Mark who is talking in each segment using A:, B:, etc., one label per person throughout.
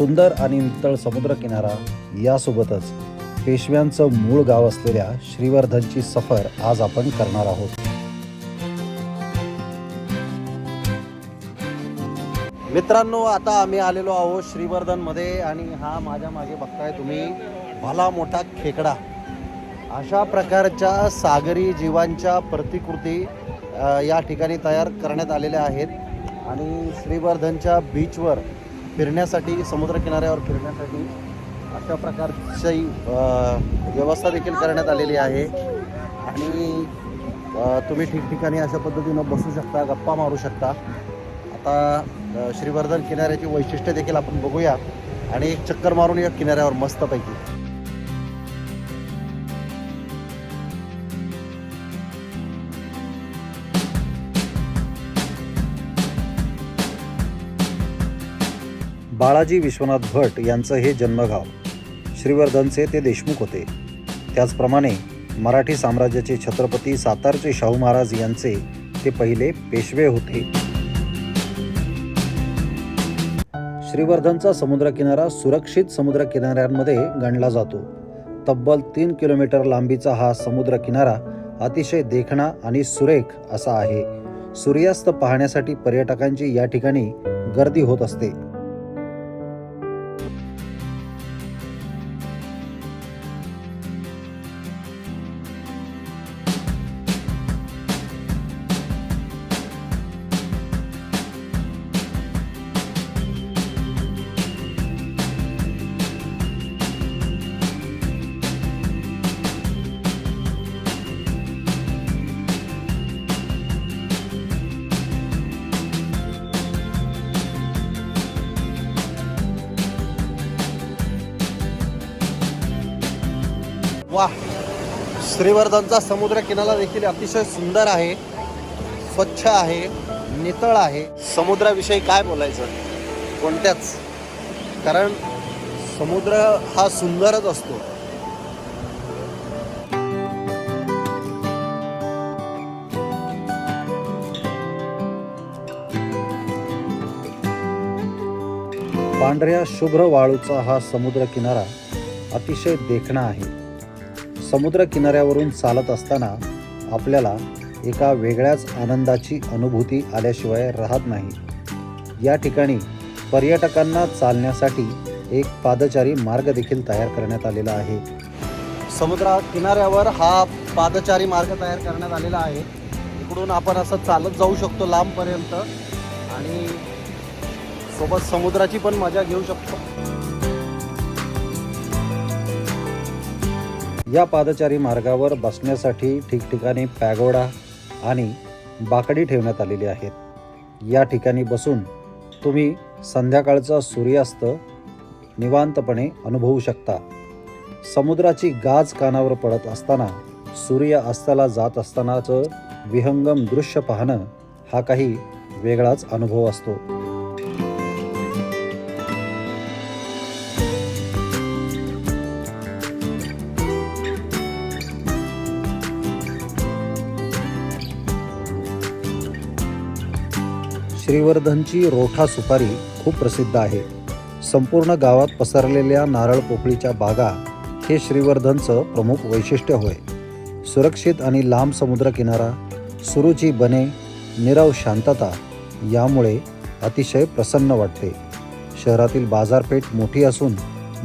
A: सुंदर आणि नितळ समुद्रकिनारा यासोबतच पेशव्यांचं मूळ गाव असलेल्या श्रीवर्धनची सफर आज आपण करणार आहोत. मित्रांनो आता आम्ही आलेलो आहोत श्रीवर्धनमध्ये आणि हा माझ्या मागे बघताय तुम्ही भला मोठा खेकडा. अशा प्रकारच्या सागरी जीवांच्या प्रतिकृती या ठिकाणी तयार करण्यात आलेल्या आहेत. आणि श्रीवर्धनच्या बीचवर फिरण्यासाठी समुद्रकिनाऱ्यावर फिरण्यासाठी अशा प्रकारची व्यवस्था देखील करण्यात आलेली आहे. आणि तुम्ही ठिकठिकाणी अशा पद्धतीनं बसू शकता गप्पा मारू शकता. आता श्रीवर्धन किनाऱ्याची वैशिष्ट्य देखील आपण बघूया. आणि एक चक्कर मारून या किनाऱ्यावर मस्तपैकी. बाळाजी विश्वनाथ भट यांचं हे जन्मगाव श्रीवर्धनचे ते देशमुख होते. त्याचप्रमाणे मराठी साम्राज्याचे छत्रपती सातारचे शाहू महाराज यांचे ते पहिले पेशवे होते. श्रीवर्धनचा समुद्रकिनारा सुरक्षित समुद्रकिनाऱ्यांमध्ये गणला जातो. तब्बल तीन किलोमीटर लांबीचा हा समुद्रकिनारा अतिशय देखणा आणि सुरेख असा आहे. सूर्यास्त पाहण्यासाठी पर्यटकांची या ठिकाणी गर्दी होत असते. श्रीवर्धनचा समुद्र किनारा देखील अतिशय सुंदर आहे. स्वच्छ आहे. नितळ आहे. समुद्राविषयी काय बोलायचं? कोणत्याच. कारण समुद्र हा सुंदरच असतो. पांढऱ्या शुभ्र वाळूचा हा समुद्र किनारा अतिशय देखणा आहे. समुद्र किनाऱ्यावरून चालत असताना आपल्याला एका वेगळ्याच आनंदाची अनुभूती आल्याशिवाय राहत नाही. या ठिकाणी पर्यटकांना चालण्यासाठी एक पादचारी मार्ग देखील तयार करण्यात आलेला आहे. समुद्रा किनाऱ्यावर हा पादचारी मार्ग तयार करण्यात आलेला आहे. इकडून आपण असं चालत जाऊ शकतो लांबपर्यंत आणि सोबत समुद्राची पण मजा घेऊ शकतो. या पादचारी मार्गावर बसण्यासाठी ठिकठिकाणी पॅगोडा आणि बाकडी ठेवण्यात आलेली आहेत. या ठिकाणी बसून तुम्ही संध्याकाळचा सूर्यास्त निवांतपणे अनुभवू शकता. समुद्राची गाज कानावर पडत असताना सूर्य अस्ताला जात असतानाचं विहंगम दृश्य पाहणं हा काही वेगळाच अनुभव असतो. श्रीवर्धनची रोठा सुपारी खूप प्रसिद्ध आहे. संपूर्ण गावात पसरलेल्या नारळ पोकळीच्या बागा हे श्रीवर्धनचं प्रमुख वैशिष्ट्य होय. सुरक्षित आणि लांब समुद्रकिनारा सुरूची बने निरव शांतता यामुळे अतिशय प्रसन्न वाटते. शहरातील बाजारपेठ मोठी असून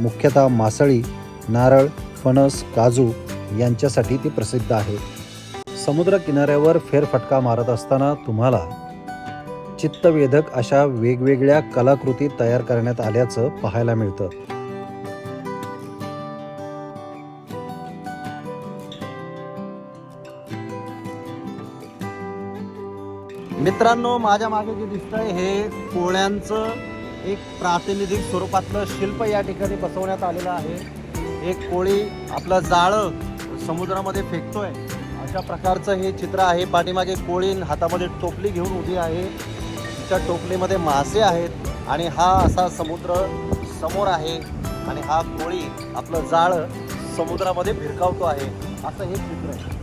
A: मुख्यतः मासळी नारळ फणस काजू यांच्यासाठी ती प्रसिद्ध आहे. समुद्र किनाऱ्यावर फेरफटका मारत असताना तुम्हाला चित्तवेधक अशा वेगवेगळ्या कलाकृती तयार करण्यात आल्याचं पाहायला मिळतं. मित्रांनो माझ्या मागे जे दिसतंय हे कोळ्यांचं एक प्रातिनिधिक स्वरूपातलं शिल्प या ठिकाणी बसवण्यात आलेलं आहे. एक कोळी आपलं जाळं समुद्रामध्ये फेकतोय. अशा प्रकारचं हे चित्र आहे. पाठीमागे कोळी हातामध्ये टोपली घेऊन उभी आहे. मागच्या टोपलीमध्ये मासे आहेत आणि हा असा समुद्र समोर आहे आणि हा कोळी आपलं जाळ समुद्रामध्ये भिरकावतो आहे. असं हे चित्र आहे.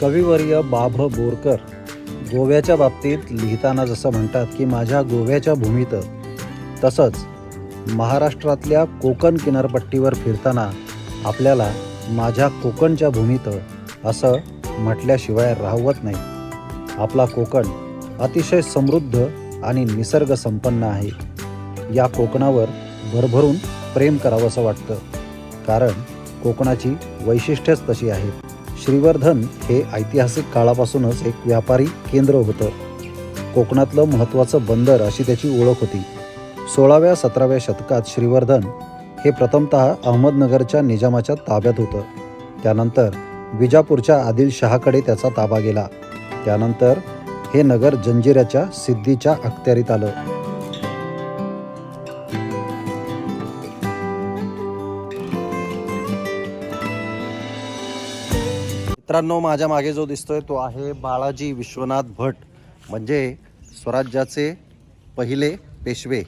A: कविवर्य बाभ बोरकर गोव्याच्या बाबतीत लिहिताना जसं म्हणतात की माझ्या गोव्याच्या भूमीत तसंच महाराष्ट्रातल्या कोकण किनारपट्टीवर फिरताना आपल्याला माझ्या कोकणच्या भूमीत असं म्हटल्याशिवाय राहवत नाही. आपला कोकण अतिशय समृद्ध आणि निसर्ग संपन्न आहे. या कोकणावर भरभरून प्रेम करावंसं वाटतं. कारण कोकणाची वैशिष्ट्यच तशी आहेत. श्रीवर्धन हे ऐतिहासिक काळापासूनच एक व्यापारी केंद्र होतं. कोकणातलं महत्त्वाचं बंदर अशी त्याची ओळख होती. सोळाव्या सतराव्या शतकात श्रीवर्धन हे प्रथमतः अहमदनगरच्या निजामाच्या ताब्यात होतं. त्यानंतर विजापूरच्या आदिलशहाकडे त्याचा ताबा गेला. त्यानंतर हे नगर जंजिराच्या सिद्धीच्या अखत्यारीत आलं. मित्रांनो माझ्या मागे जो दिसतोय तो आहे बाळाजी विश्वनाथ भट म्हणजे स्वराज्याचे पहिले पेशवे.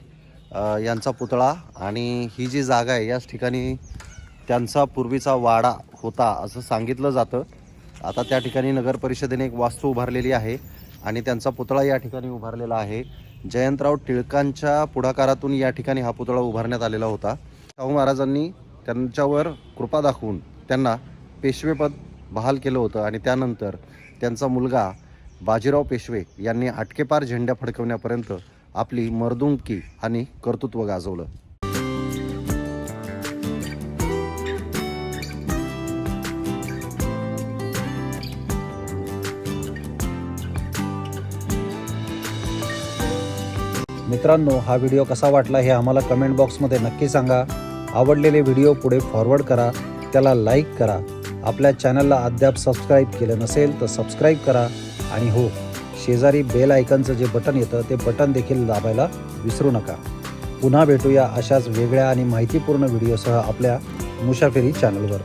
A: यांचा पुतळा आणि ही जी जागा आहे याच ठिकाणी त्यांचा पूर्वीचा वाडा होता असं सांगितलं जातं. आता त्या ठिकाणी नगर परिषदेने एक वास्तू उभारलेली आहे आणि त्यांचा पुतळा या ठिकाणी उभारलेला आहे. जयंतराव टिळकांच्या पुढाकारातून या ठिकाणी हा पुतळा उभारण्यात आलेला होता. शाहू महाराजांनी त्यांच्यावर कृपा दाखवून त्यांना पेशवेपद बहाल केलं होतं आणि त्यानंतर त्यांचा मुलगा बाजीराव पेशवे यांनी आटकेपार झेंड्या फडकवण्यापर्यंत आपली मर्दुंकी आणि कर्तृत्व गाजवलं. मित्रांनो हा व्हिडिओ कसा वाटला हे आम्हाला कमेंट बॉक्समध्ये नक्की सांगा. आवडलेले व्हिडिओ पुढे फॉरवर्ड करा. त्याला लाईक करा. आपल्या चॅनलला अद्याप सबस्क्राईब केलं नसेल तर सबस्क्राईब करा. आणि हो शेजारी बेल आयकनचं जे बटन येतं ते बटन देखील दाबायला विसरू नका. पुन्हा भेटूया अशाच वेगळ्या आणि माहितीपूर्ण व्हिडिओसह आपल्या मुशाफेरी चॅनलवर.